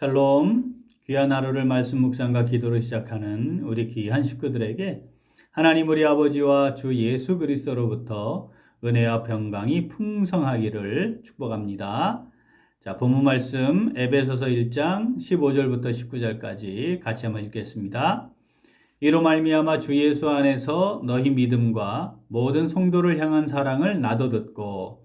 샬롬, 귀한 하루를 말씀 묵상과 기도로 시작하는 우리 귀한 식구들에게 하나님 우리 아버지와 주 예수 그리스도로부터 은혜와 평강이 풍성하기를 축복합니다. 자, 본문 말씀 에베소서 1장 15절부터 19절까지 같이 한번 읽겠습니다. 이로 말미암아 주 예수 안에서 너희 믿음과 모든 성도를 향한 사랑을 나도 듣고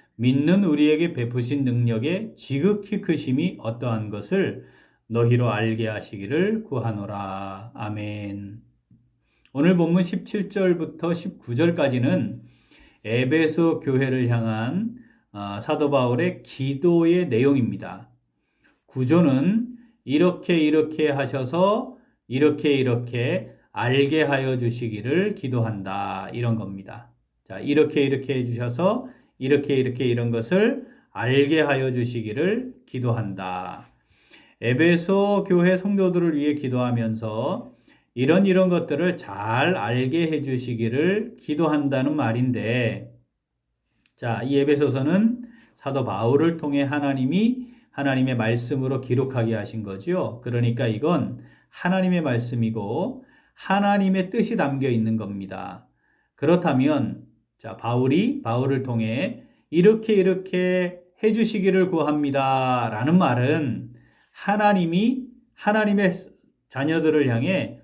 믿는 우리에게 베푸신 능력의 지극히 크심이 어떠한 것을 너희로 알게 하시기를 구하노라. 아멘. 오늘 본문 17절부터 19절까지는 에베소 교회를 향한 아, 사도 바울의 기도의 내용입니다. 구조는 이렇게 이렇게 하셔서 이렇게 이렇게 알게 하여 주시기를 기도한다. 이런 겁니다. 자, 이렇게 이렇게 해 주셔서 이렇게 이렇게 이런 것을 알게 하여 주시기를 기도한다. 에베소 교회 성도들을 위해 기도하면서 이런 이런 것들을 잘 알게 해 주시기를 기도한다는 말인데 자, 이 에베소서는 사도 바울을 통해 하나님이 하나님의 말씀으로 기록하게 하신 거죠. 그러니까 이건 하나님의 말씀이고 하나님의 뜻이 담겨 있는 겁니다. 그렇다면 자, 바울이 바울을 통해 이렇게 이렇게 해 주시기를 구합니다. 라는 말은 하나님이 하나님의 자녀들을 향해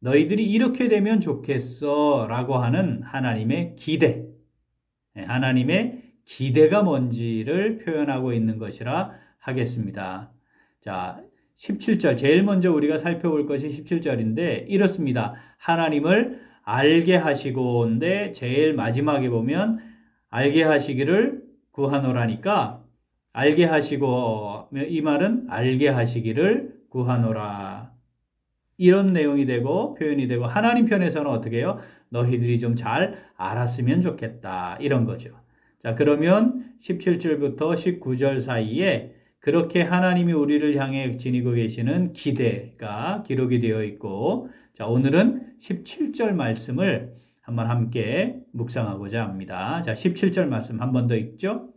너희들이 이렇게 되면 좋겠어 라고 하는 하나님의 기대, 네, 하나님의 기대가 뭔지를 표현하고 있는 것이라 하겠습니다. 자, 17절, 제일 먼저 우리가 살펴볼 것이 17절인데 이렇습니다. 하나님을 알게 하시고인데 제일 마지막에 보면 알게 하시기를 구하노라니까 알게 하시고 이 말은 알게 하시기를 구하노라. 이런 내용이 되고 표현이 되고 하나님 편에서는 어떻게 해요? 너희들이 좀 잘 알았으면 좋겠다. 이런 거죠. 자, 그러면 17절부터 19절 사이에 그렇게 하나님이 우리를 향해 지니고 계시는 기대가 기록이 되어 있고 자, 오늘은 17절 말씀을 한번 함께 묵상하고자 합니다. 자, 17절 말씀 한 번 더 읽죠.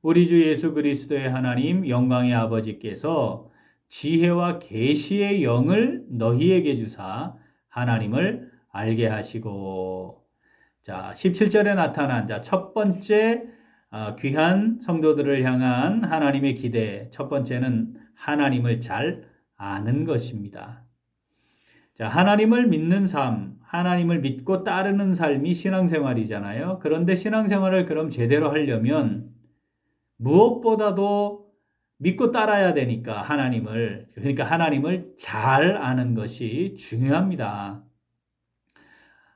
우리 주 예수 그리스도의 하나님 영광의 아버지께서 지혜와 계시의 영을 너희에게 주사 하나님을 알게 하시고 자, 17절에 나타난 자, 첫 번째 아, 귀한 성도들을 향한 하나님의 기대. 첫 번째는 하나님을 잘 아는 것입니다. 자, 하나님을 믿는 삶, 하나님을 믿고 따르는 삶이 신앙생활이잖아요. 그런데 신앙생활을 그럼 제대로 하려면 무엇보다도 믿고 따라야 되니까 하나님을 그러니까 하나님을 잘 아는 것이 중요합니다.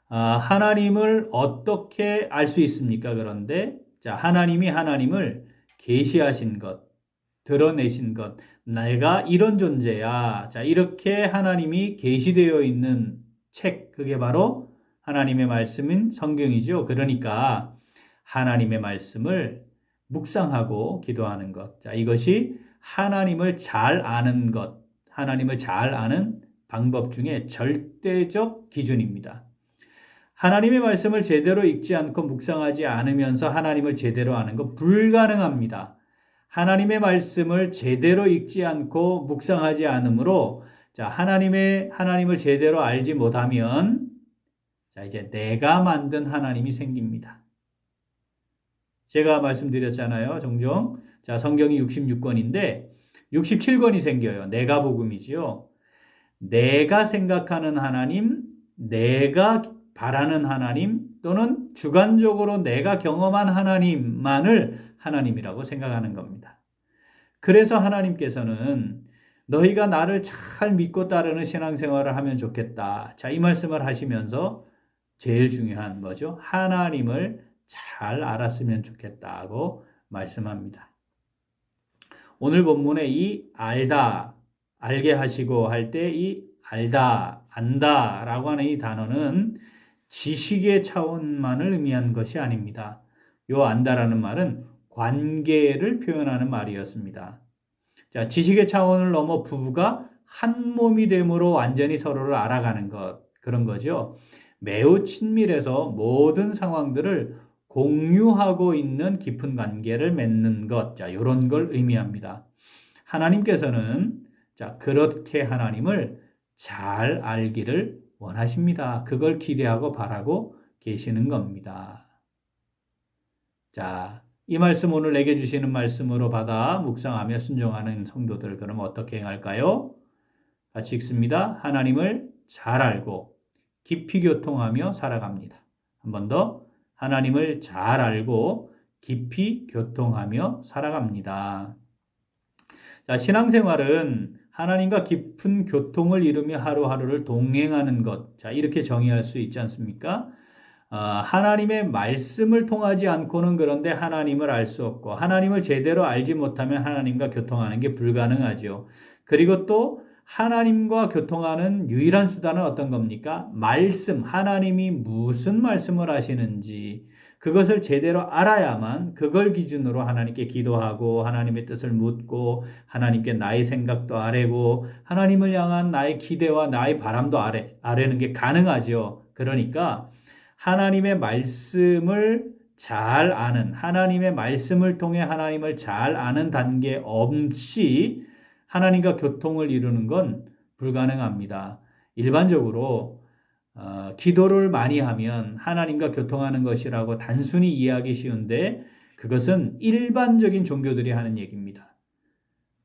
아, 하나님을 어떻게 알 수 있습니까? 그런데 자, 하나님이 하나님을 계시하신 것, 드러내신 것, 내가 이런 존재야. 자, 이렇게 하나님이 계시되어 있는 책, 그게 바로 하나님의 말씀인 성경이죠. 그러니까 하나님의 말씀을 묵상하고 기도하는 것. 자, 이것이 하나님을 잘 아는 것, 하나님을 잘 아는 방법 중에 절대적 기준입니다. 하나님의 말씀을 제대로 읽지 않고 묵상하지 않으면서 하나님을 제대로 아는 것 불가능합니다. 하나님의 말씀을 제대로 읽지 않고 묵상하지 않으므로 자, 하나님의 하나님을 제대로 알지 못하면 자, 이제 내가 만든 하나님이 생깁니다. 제가 말씀드렸잖아요. 종종. 자, 성경이 66권인데 67권이 생겨요. 내가 복음이지요. 내가 생각하는 하나님, 내가 바라는 하나님 또는 주관적으로 내가 경험한 하나님만을 하나님이라고 생각하는 겁니다. 그래서 하나님께서는 너희가 나를 잘 믿고 따르는 신앙생활을 하면 좋겠다. 자, 이 말씀을 하시면서 제일 중요한 뭐죠? 하나님을 잘 알았으면 좋겠다고 말씀합니다. 오늘 본문에 이 알다, 알게 하시고 할 때 이 알다, 안다라고 하는 이 단어는 지식의 차원만을 의미한 것이 아닙니다. 요 안다라는 말은 관계를 표현하는 말이었습니다. 자, 지식의 차원을 넘어 부부가 한 몸이 됨으로 완전히 서로를 알아가는 것, 그런 거죠. 매우 친밀해서 모든 상황들을 공유하고 있는 깊은 관계를 맺는 것, 자, 요런 걸 의미합니다. 하나님께서는 자, 그렇게 하나님을 잘 알기를 원하십니다. 그걸 기대하고 바라고 계시는 겁니다. 자, 이 말씀 오늘 내게 주시는 말씀으로 받아 묵상하며 순종하는 성도들 그럼 어떻게 행할까요? 같이 읽습니다. 하나님을 잘 알고 깊이 교통하며 살아갑니다. 한 번 더. 하나님을 잘 알고 깊이 교통하며 살아갑니다. 자, 신앙생활은 하나님과 깊은 교통을 이루며 하루하루를 동행하는 것. 자, 이렇게 정의할 수 있지 않습니까? 아, 하나님의 말씀을 통하지 않고는 그런데 하나님을 알 수 없고, 하나님을 제대로 알지 못하면 하나님과 교통하는 게 불가능하죠. 그리고 또 하나님과 교통하는 유일한 수단은 어떤 겁니까? 말씀, 하나님이 무슨 말씀을 하시는지, 그것을 제대로 알아야만 그걸 기준으로 하나님께 기도하고 하나님의 뜻을 묻고 하나님께 나의 생각도 아뢰고 하나님을 향한 나의 기대와 나의 바람도 아뢰, 아뢰는 게 가능하죠. 그러니까 하나님의 말씀을 잘 아는 하나님의 말씀을 통해 하나님을 잘 아는 단계 없이 하나님과 교통을 이루는 건 불가능합니다. 일반적으로 어, 기도를 많이 하면 하나님과 교통하는 것이라고 단순히 이해하기 쉬운데 그것은 일반적인 종교들이 하는 얘기입니다.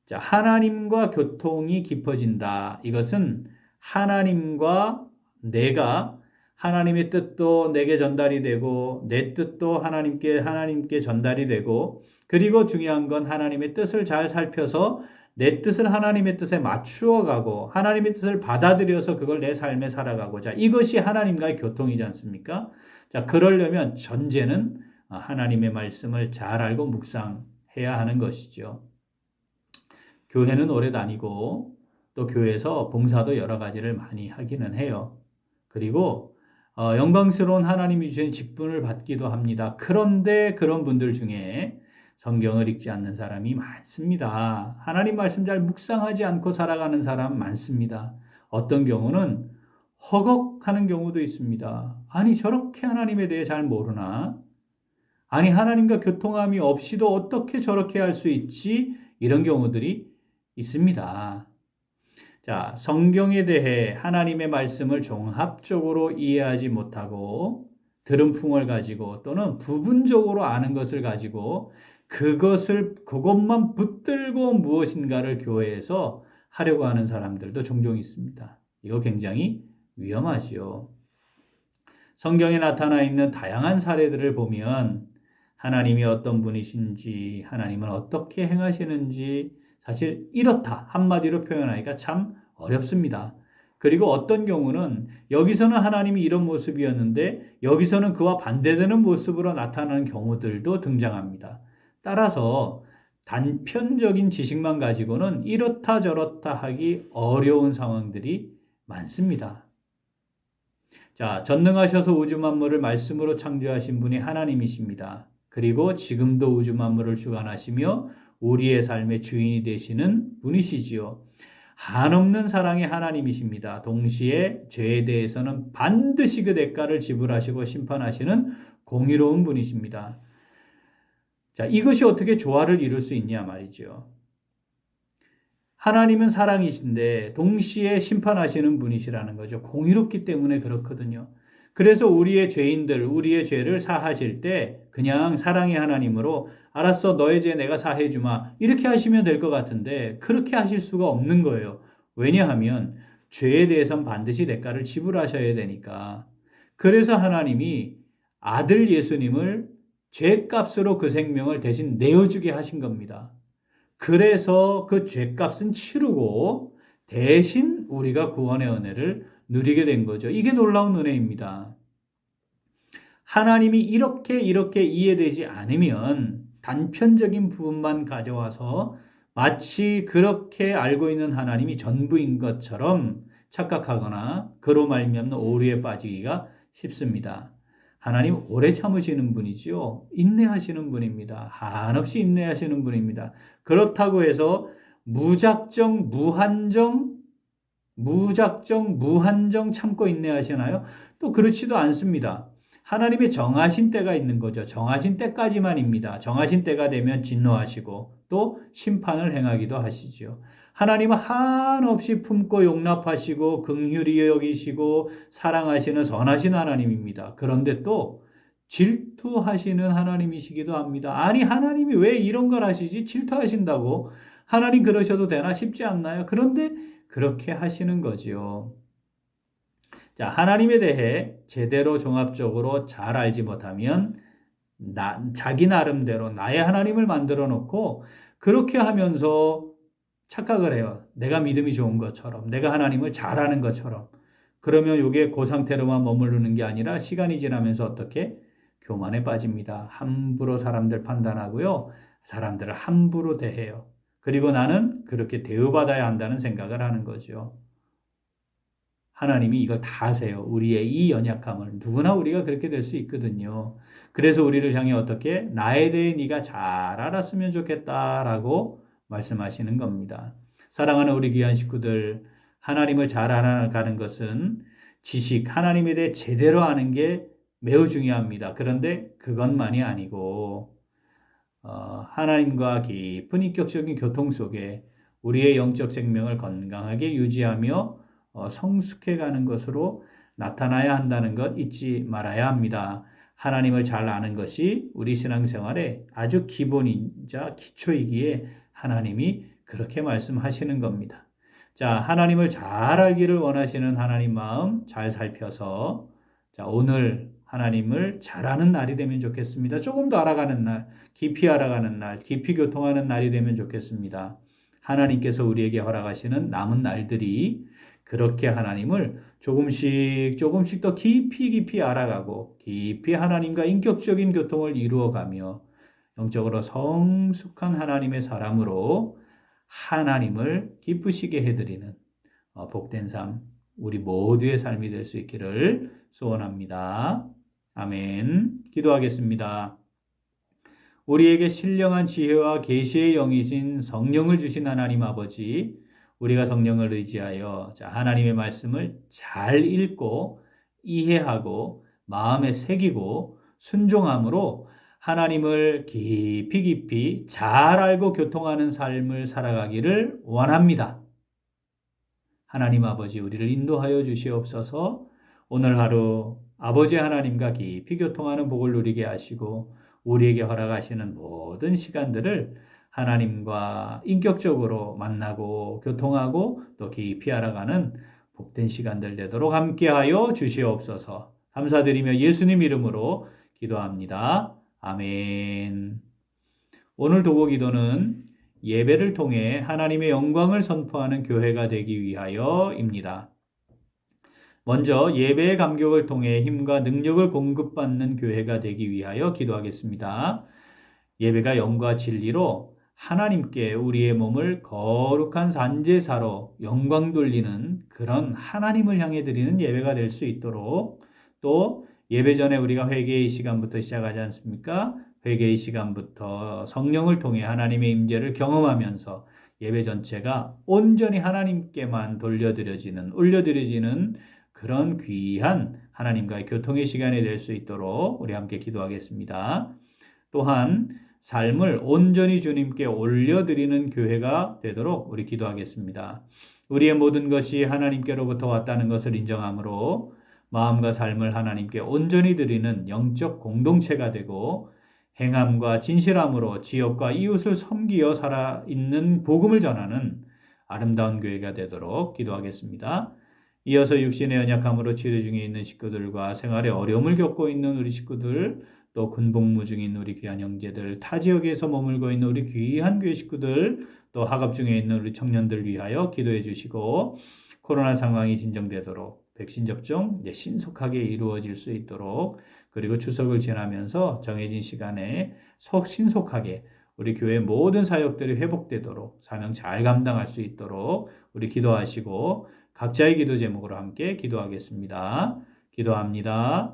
자, 하나님과 교통이 깊어진다. 이것은 하나님과 내가 하나님의 뜻도 내게 전달이 되고 내 뜻도 하나님께 하나님께 전달이 되고 그리고 중요한 건 하나님의 뜻을 잘 살펴서 내 뜻을 하나님의 뜻에 맞추어 가고 하나님의 뜻을 받아들여서 그걸 내 삶에 살아가고자 이것이 하나님과의 교통이지 않습니까? 자, 그러려면 전제는 하나님의 말씀을 잘 알고 묵상해야 하는 것이죠. 교회는 오래 다니고 또 교회에서 봉사도 여러 가지를 많이 하기는 해요. 그리고 어, 영광스러운 하나님이 주신 직분을 받기도 합니다. 그런데 그런 분들 중에 성경을 읽지 않는 사람이 많습니다. 하나님 말씀 잘 묵상하지 않고 살아가는 사람 많습니다. 어떤 경우는 허걱하는 경우도 있습니다. 아니, 저렇게 하나님에 대해 잘 모르나? 아니, 하나님과 교통함이 없이도 어떻게 저렇게 할 수 있지? 이런 경우들이 있습니다. 자, 성경에 대해 하나님의 말씀을 종합적으로 이해하지 못하고 들은 풍을 가지고 또는 부분적으로 아는 것을 가지고 그것을 그것만 붙들고 무엇인가를 교회에서 하려고 하는 사람들도 종종 있습니다. 이거 굉장히 위험하지요. 성경에 나타나 있는 다양한 사례들을 보면 하나님이 어떤 분이신지, 하나님은 어떻게 행하시는지 사실 이렇다 한마디로 표현하기가 참 어렵습니다. 그리고 어떤 경우는 여기서는 하나님이 이런 모습이었는데 여기서는 그와 반대되는 모습으로 나타나는 경우들도 등장합니다. 따라서 단편적인 지식만 가지고는 이렇다 저렇다 하기 어려운 상황들이 많습니다. 자, 전능하셔서 우주 만물을 말씀으로 창조하신 분이 하나님이십니다. 그리고 지금도 우주 만물을 주관하시며 우리의 삶의 주인이 되시는 분이시지요. 한없는 사랑의 하나님이십니다. 동시에 죄에 대해서는 반드시 그 대가를 지불하시고 심판하시는 공의로운 분이십니다. 자, 이것이 어떻게 조화를 이룰 수 있냐 말이죠. 하나님은 사랑이신데 동시에 심판하시는 분이시라는 거죠. 공의롭기 때문에 그렇거든요. 그래서 우리의 죄인들, 우리의 죄를 사하실 때 그냥 사랑의 하나님으로 알았어, 너의 죄 내가 사해 주마. 이렇게 하시면 될 것 같은데 그렇게 하실 수가 없는 거예요. 왜냐하면 죄에 대해선 반드시 대가를 지불하셔야 되니까. 그래서 하나님이 아들 예수님을 죄값으로 그 생명을 대신 내어주게 하신 겁니다. 그래서 그 죄값은 치르고 대신 우리가 구원의 은혜를 누리게 된 거죠. 이게 놀라운 은혜입니다. 하나님이 이렇게 이렇게 이해되지 않으면 단편적인 부분만 가져와서 마치 그렇게 알고 있는 하나님이 전부인 것처럼 착각하거나 그로 말미암는 오류에 빠지기가 쉽습니다. 하나님 오래 참으시는 분이지요. 인내하시는 분입니다. 한없이 인내하시는 분입니다. 그렇다고 해서 무작정 무한정 무작정 무한정 참고 인내하시나요? 또 그렇지도 않습니다. 하나님의 정하신 때가 있는 거죠. 정하신 때까지만입니다. 정하신 때가 되면 진노하시고 또 심판을 행하기도 하시지요. 하나님은 한없이 품고 용납하시고 긍휼히 여기시고 사랑하시는 선하신 하나님입니다. 그런데 또 질투하시는 하나님이시기도 합니다. 아니 하나님이 왜 이런 걸 하시지? 질투하신다고 하나님 그러셔도 되나 싶지 않나요? 그런데 그렇게 하시는 거지요. 자, 하나님에 대해 제대로 종합적으로 잘 알지 못하면 나, 자기 나름대로 나의 하나님을 만들어 놓고 그렇게 하면서 착각을 해요. 내가 믿음이 좋은 것처럼, 내가 하나님을 잘 아는 것처럼. 그러면 이게 그 상태로만 머무르는 게 아니라 시간이 지나면서 어떻게 교만에 빠집니다. 함부로 사람들 판단하고요. 사람들을 함부로 대해요. 그리고 나는 그렇게 대우받아야 한다는 생각을 하는 거죠. 하나님이 이걸 다 아세요. 우리의 이 연약함을 누구나 우리가 그렇게 될 수 있거든요. 그래서 우리를 향해 어떻게 나에 대해 네가 잘 알았으면 좋겠다라고 말씀하시는 겁니다. 사랑하는 우리 귀한 식구들, 하나님을 잘 알아가는 것은 지식, 하나님에 대해 제대로 아는 게 매우 중요합니다. 그런데 그것만이 아니고 어, 하나님과 깊은 인격적인 교통 속에 우리의 영적 생명을 건강하게 유지하며 어, 성숙해가는 것으로 나타나야 한다는 것 잊지 말아야 합니다. 하나님을 잘 아는 것이 우리 신앙생활의 아주 기본이자 기초이기에 하나님이 그렇게 말씀하시는 겁니다. 자, 하나님을 잘 알기를 원하시는 하나님 마음 잘 살펴서 자, 오늘 하나님을 잘 아는 날이 되면 좋겠습니다. 조금 더 알아가는 날, 깊이 알아가는 날, 깊이 교통하는 날이 되면 좋겠습니다. 하나님께서 우리에게 허락하시는 남은 날들이 그렇게 하나님을 조금씩 조금씩 더 깊이 깊이 알아가고 깊이 하나님과 인격적인 교통을 이루어가며 영적으로 성숙한 하나님의 사람으로 하나님을 기쁘시게 해드리는 어, 복된 삶, 우리 모두의 삶이 될 수 있기를 소원합니다. 아멘. 기도하겠습니다. 우리에게 신령한 지혜와 계시의 영이신 성령을 주신 하나님 아버지, 우리가 성령을 의지하여 하나님의 말씀을 잘 읽고 이해하고 마음에 새기고 순종함으로 하나님을 깊이 깊이 잘 알고 교통하는 삶을 살아가기를 원합니다. 하나님 아버지 우리를 인도하여 주시옵소서 오늘 하루 아버지 하나님과 깊이 교통하는 복을 누리게 하시고 우리에게 허락하시는 모든 시간들을 하나님과 인격적으로 만나고 교통하고 또 깊이 알아가는 복된 시간들 되도록 함께하여 주시옵소서. 감사드리며 예수님 이름으로 기도합니다. 아멘. 오늘 도고 기도는 예배를 통해 하나님의 영광을 선포하는 교회가 되기 위하여입니다. 먼저 예배의 감격을 통해 힘과 능력을 공급받는 교회가 되기 위하여 기도하겠습니다. 예배가 영과 진리로 하나님께 우리의 몸을 거룩한 산제사로 영광 돌리는 그런 하나님을 향해 드리는 예배가 될 수 있도록 또 예배 전에 우리가 회개의 시간부터 시작하지 않습니까? 회개의 시간부터 성령을 통해 하나님의 임재를 경험하면서 예배 전체가 온전히 하나님께만 돌려드려지는 올려드려지는 그런 귀한 하나님과의 교통의 시간이 될 수 있도록 우리 함께 기도하겠습니다. 또한 삶을 온전히 주님께 올려드리는 교회가 되도록 우리 기도하겠습니다. 우리의 모든 것이 하나님께로부터 왔다는 것을 인정함으로 마음과 삶을 하나님께 온전히 드리는 영적 공동체가 되고 행함과 진실함으로 지역과 이웃을 섬기어 살아 있는 복음을 전하는 아름다운 교회가 되도록 기도하겠습니다. 이어서 육신의 연약함으로 치료 중에 있는 식구들과 생활에 어려움을 겪고 있는 우리 식구들, 또 군복무 중인 우리 귀한 형제들, 타 지역에서 머물고 있는 우리 귀한 교회 식구들, 또 학업 중에 있는 우리 청년들 위하여 기도해 주시고 코로나 상황이 진정되도록 백신 접종 신속하게 이루어질 수 있도록 그리고 추석을 지나면서 정해진 시간에 속 신속하게 우리 교회 모든 사역들이 회복되도록 사명 잘 감당할 수 있도록 우리 기도하시고 각자의 기도 제목으로 함께 기도하겠습니다. 기도합니다.